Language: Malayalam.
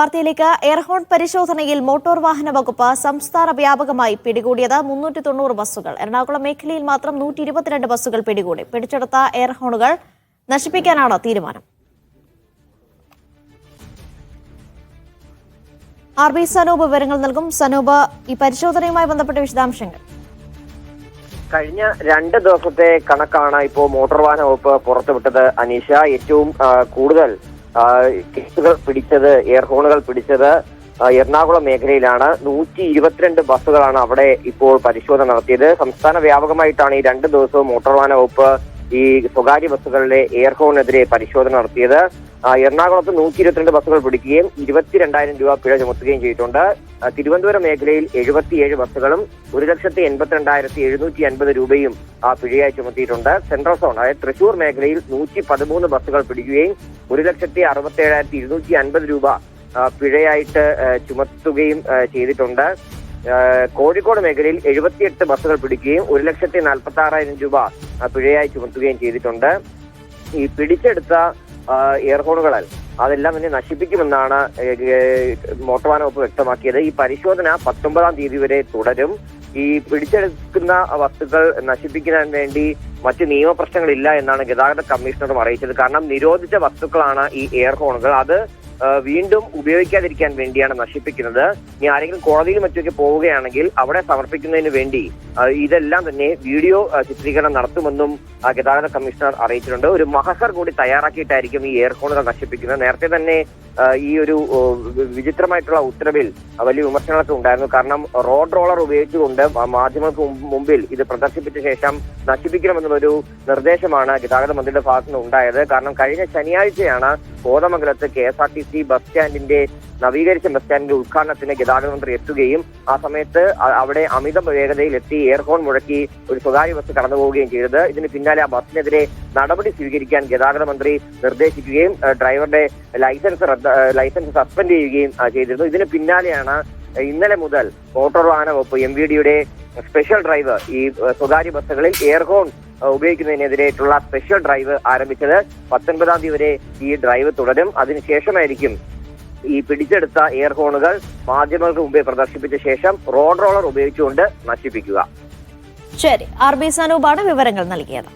വാർത്തയിലേക്ക് എയർഹോൺ പരിശോധനയിൽ മോട്ടോർ വാഹന വകുപ്പ് സംസ്ഥാന വ്യാപകമായി പിടികൂടിയത് മുന്നൂറ്റി തൊണ്ണൂറ് ബസ്സുകൾ. എറണാകുളം മേഖലയിൽ മാത്രം നൂറ്റി ഇരുപത്തിരണ്ട് ബസ്സുകൾ പിടികൂടി. പിടിച്ചെടുത്ത എയർഹോണുകൾ നശിപ്പിക്കാനാണ് തീരുമാനം. ആർ ബി സനൂപ് വിവരങ്ങൾ നൽകും. സനൂപ് ഈ പരിശോധനയുമായി ബന്ധപ്പെട്ട വിശദാംശങ്ങൾ. കഴിഞ്ഞ രണ്ട് ദിവസത്തെ കണക്കാണ് ഇപ്പോൾ മോട്ടോർ വാഹന വകുപ്പ് പുറത്തുവിട്ടത് അനീഷ. ഏറ്റവും കൂടുതൽ കേസുകൾ പിടിച്ചത് എയർ ഹോണുകൾ പിടിച്ചത് എറണാകുളം മേഖലയിലാണ്. നൂറ്റി ഇരുപത്തിരണ്ട് ബസ്സുകളാണ് അവിടെ ഇപ്പോൾ പരിശോധന നടത്തിയത്. സംസ്ഥാന വ്യാപകമായിട്ടാണ് ഈ രണ്ട് ദിവസവും മോട്ടോർ വാഹന വകുപ്പ് ഈ സ്വകാര്യ ബസ്സുകളിലെ എയർ ഹോണിനെതിരെ പരിശോധന നടത്തിയത്. എറണാകുളത്ത് നൂറ്റി ഇരുപത്തിരണ്ട് ബസ്സുകൾ പിടിക്കുകയും ഇരുപത്തിരണ്ടായിരം രൂപ പിഴ ചുമത്തുകയും ചെയ്തിട്ടുണ്ട്. തിരുവനന്തപുരം മേഖലയിൽ എഴുപത്തിയേഴ് ബസ്സുകളും ഒരു ലക്ഷത്തി എൺപത്തിരണ്ടായിരത്തി എഴുന്നൂറ്റി അൻപത് രൂപയും ആ പിഴയായി ചുമത്തിയിട്ടുണ്ട്. സെൻട്രൽ സോൺ അതായത് തൃശൂർ മേഖലയിൽ നൂറ്റി പതിമൂന്ന് ബസ്സുകൾ പിടിക്കുകയും ഒരു ലക്ഷത്തി അറുപത്തി ഏഴായിരത്തി ഇരുന്നൂറ്റി അൻപത് രൂപ പിഴയായിട്ട് ചുമത്തുകയും ചെയ്തിട്ടുണ്ട്. കോഴിക്കോട് മേഖലയിൽ എഴുപത്തിയെട്ട് ബസ്സുകൾ പിടിക്കുകയും ഒരു ലക്ഷത്തി നാൽപ്പത്തി ആറായിരം രൂപ പിഴയായി ചുമത്തുകയും ചെയ്തിട്ടുണ്ട്. ഈ പിടിച്ചെടുത്ത എയർ അതെല്ലാം തന്നെ നശിപ്പിക്കുമെന്നാണ് മോട്ടോർ വാഹന വകുപ്പ് വ്യക്തമാക്കിയത്. ഈ പരിശോധന പത്തൊമ്പതാം തീയതി വരെ തുടരും. ഈ പിടിച്ചെടുക്കുന്ന വസ്തുക്കൾ നശിപ്പിക്കാൻ വേണ്ടി മറ്റ് നിയമപ്രശ്നങ്ങളില്ല എന്നാണ് ഗതാഗത കമ്മീഷണറും അറിയിച്ചത്. കാരണം നിരോധിച്ച വസ്തുക്കളാണ് ഈ എയർ ഹോണുകൾ. അത് വീണ്ടും ഉപയോഗിക്കാതിരിക്കാൻ വേണ്ടിയാണ് നശിപ്പിക്കുന്നത്. ഇനി ആരെങ്കിലും കോടതിയിൽ മറ്റൊക്കെ പോവുകയാണെങ്കിൽ അവിടെ സമർപ്പിക്കുന്നതിന് വേണ്ടി ഇതെല്ലാം തന്നെ വീഡിയോ ചിത്രീകരണം നടത്തുമെന്നും ഗതാഗത കമ്മീഷണർ അറിയിച്ചിട്ടുണ്ട്. ഒരു മഹസർ കൂടി തയ്യാറാക്കിയിട്ടായിരിക്കും ഈ എയർഫോണുകൾ നശിപ്പിക്കുന്നത്. നേരത്തെ തന്നെ ഈ ഒരു വിചിത്രമായിട്ടുള്ള ഉത്തരവിൽ വലിയ വിമർശനങ്ങളൊക്കെ ഉണ്ടായിരുന്നു. കാരണം റോഡ് റോളർ ഉപയോഗിച്ചുകൊണ്ട് മാധ്യമങ്ങൾക്ക് മുമ്പ് മുമ്പിൽ ഇത് പ്രദർശിപ്പിച്ച ശേഷം നശിപ്പിക്കണമെന്നുള്ളൊരു നിർദ്ദേശമാണ് ഗതാഗത മന്ത്രിയുടെ ഭാഗത്തു നിന്ന് ഉണ്ടായത്. കാരണം കഴിഞ്ഞ ശനിയാഴ്ചയാണ് കോതമംഗലത്ത് K S R T C bus സ്റ്റാൻഡിന്റെ നവീകരിച്ച ബസ് സ്റ്റാൻഡിന്റെ ഉദ്ഘാടനത്തിന് ഗതാഗത മന്ത്രി എത്തുകയും ആ സമയത്ത് അവിടെ അമിത വേഗതയിൽ എത്തി എയർഹോൺ മുഴക്കി ഒരു സ്വകാര്യ ബസ് കടന്നു പോവുകയും ചെയ്തത്. ഇതിന് പിന്നാലെ ആ ബസ്സിനെതിരെ നടപടി സ്വീകരിക്കാൻ ഗതാഗത മന്ത്രി നിർദ്ദേശിക്കുകയും ഡ്രൈവറുടെ ലൈസൻസ് ലൈസൻസ് സസ്പെൻഡ് ചെയ്യുകയും ചെയ്തിരുന്നു. ഇതിന് പിന്നാലെയാണ് ഇന്നലെ മുതൽ മോട്ടോർ വാഹന വകുപ്പ് എം വി ഡിയുടെ സ്പെഷ്യൽ ഡ്രൈവ് ഈ സ്വകാര്യ ബസ്സുകളിൽ എയർഹോൺ ഉപയോഗിക്കുന്നതിനെതിരായിട്ടുള്ള സ്പെഷ്യൽ ഡ്രൈവ് ആരംഭിച്ചത് പത്തൊൻപതാം തീയതി വരെ ഈ ഡ്രൈവ് തുടരും. അതിനുശേഷമായിരിക്കും ഈ പിടിച്ചെടുത്ത എയർ ഹോണുകൾ മാധ്യമങ്ങൾക്ക് മുമ്പേ പ്രദർശിപ്പിച്ച ശേഷം റോഡ് റോളർ ഉപയോഗിച്ചുകൊണ്ട് നശിപ്പിക്കുക. ശരി ആർ ബി സനൂപാണ് വിവരങ്ങൾ നൽകിയത്.